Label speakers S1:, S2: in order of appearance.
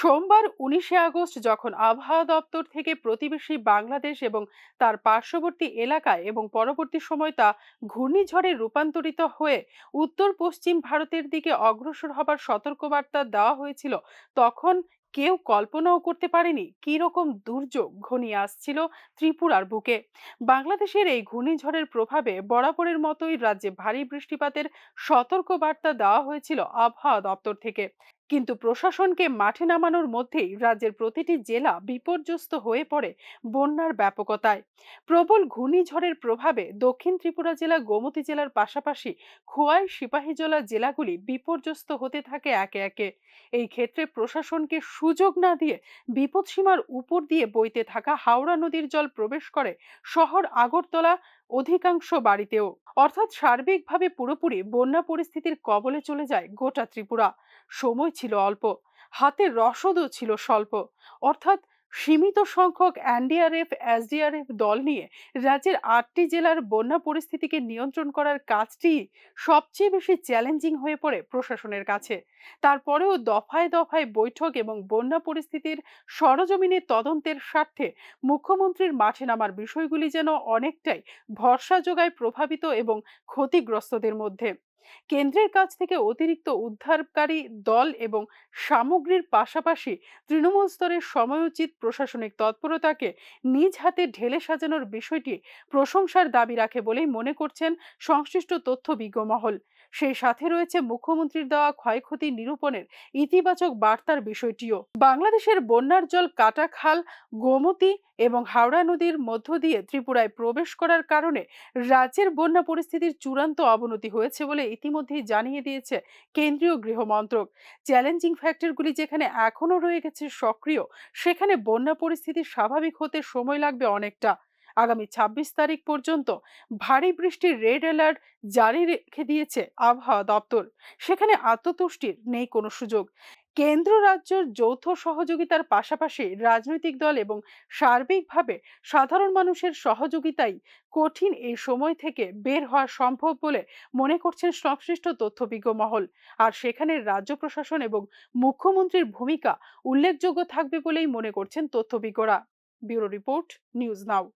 S1: সোমবার উনিশে আগস্ট যখন আবহাওয়া দপ্তর থেকে প্রতিবেশী বাংলাদেশ এবং তার পার্শ্ববর্তী এলাকায় এবং পরবর্তী সময় তা ঘূর্ণিঝড়ে রূপান্তরিত হয়ে উত্তর পশ্চিম ভারতের দিকে অগ্রসর হবার সতর্কবার্তা দেওয়া হয়েছিল, তখন কেউ কল্পনাও করতে পারেনি কি রকম দুর্যোগ ঘনিয়ে আসছিল ত্রিপুরার বুকে। বাংলাদেশের এই ঘূর্ণিঝড়ের প্রভাবে বরাবরের মতোই রাজ্যে ভারী বৃষ্টিপাতের সতর্কবার্তা দেওয়া হয়েছিল আবহাওয়া দপ্তর থেকে। কিন্তু প্রশাসনকে মাঠে নামানোর মধ্যেই রাজ্যের প্রতিটি জেলা বিপর্যস্ত হয়ে পড়ে বন্যার ব্যাপকতায়। প্রবল ঘূর্ণিঝড়ের প্রভাবে দক্ষিণ ত্রিপুরা জেলা, গোমতী জেলার পাশাপাশি খোয়াই, সিপাহীজলা জেলাগুলি বিপর্যস্ত হতে থাকে একে একে। এই ক্ষেত্রে প্রশাসনকে সুযোগ না দিয়ে বিপদসীমার উপর দিয়ে বইতে থাকা হাওড়া নদীর জল প্রবেশ করে শহর আগরতলা অধিকাংশ বাড়িতেও। অর্থাৎ সার্বিকভাবে পুরোপুরি বন্যা পরিস্থিতির কবলে চলে যায় গোটা ত্রিপুরা। সময় ছিল অল্প, হাতের রসদও ছিল স্বল্প। অর্থাৎ সীমিত সংখ্যক এনডিআরএফ, এসডিআরএফ দল নিয়ে রাজ্যের আটটি জেলার বন্যা পরিস্থিতিকে নিয়ন্ত্রণ করার কাজটি সবচেয়ে বেশি চ্যালেঞ্জিং হয়ে পড়ে প্রশাসনের কাছে। তারপরেও দফায় দফায় বৈঠক এবং বন্যা পরিস্থিতির সরজমিনে তদন্তের স্বার্থে মুখ্যমন্ত্রীর মাঠে নামার বিষয়গুলি যেন অনেকটাই ভরসা যোগায় প্রভাবিত এবং ক্ষতিগ্রস্তদের মধ্যে। কেন্দ্রের কাছ থেকে অতিরিক্ত উদ্ধারকারী দল এবং সামগ্রীর পাশাপাশি তৃণমূল স্তরের সময়োচিত প্রশাসনিক তৎপরতাকে নিজ হাতে ঢেলে সাজানোর বিষয়টি প্রশংসার দাবি রাখে বলেই মনে করছেন সংশ্লিষ্ট তথ্য বিজ্ঞমহল সেই সাথে রয়েছে মুখ্যমন্ত্রীর দেওয়া ক্ষয়ক্ষতি নিরূপণের ইতিবাচক বার্তার বিষয়টিও। বাংলাদেশের বন্যার জল কাটা খাল, গোমতী এবং হাওড়া নদীর মধ্য দিয়ে ত্রিপুরায় প্রবেশ করার কারণে রাজ্যের বন্যা পরিস্থিতির চূড়ান্ত অবনতি হয়েছে বলে ইতিমধ্যেই জানিয়ে দিয়েছে কেন্দ্রীয় গৃহমন্ত্রক চ্যালেঞ্জিং ফ্যাক্টরগুলি যেখানে এখনও রয়ে গেছে সক্রিয়, সেখানে বন্যা পরিস্থিতি স্বাভাবিক হতে সময় লাগবে অনেকটা। আগামী ২৬ তারিখ পর্যন্ত ভারী বৃষ্টির রেড অ্যালার্ট জারি রেখে দিয়েছে আবহাওয়া দপ্তর। সেখানে আত্মতুষ্টির নেই কোনো সুযোগ। কেন্দ্র রাজ্যের যৌথ সহযোগিতার পাশাপাশি রাজনৈতিক দল এবং সার্বিকভাবে সাধারণ মানুষের সহযোগিতাই কঠিন এই সময় থেকে বের হওয়া সম্ভব বলে মনে করছেন সংশ্লিষ্ট তথ্যবিজ্ঞ মহল। আর সেখানে রাজ্য প্রশাসন এবং মুখ্যমন্ত্রীর ভূমিকা উল্লেখযোগ্য থাকবে বলেই মনে করছেন তথ্যবিজ্ঞরা। Bureau report, news now.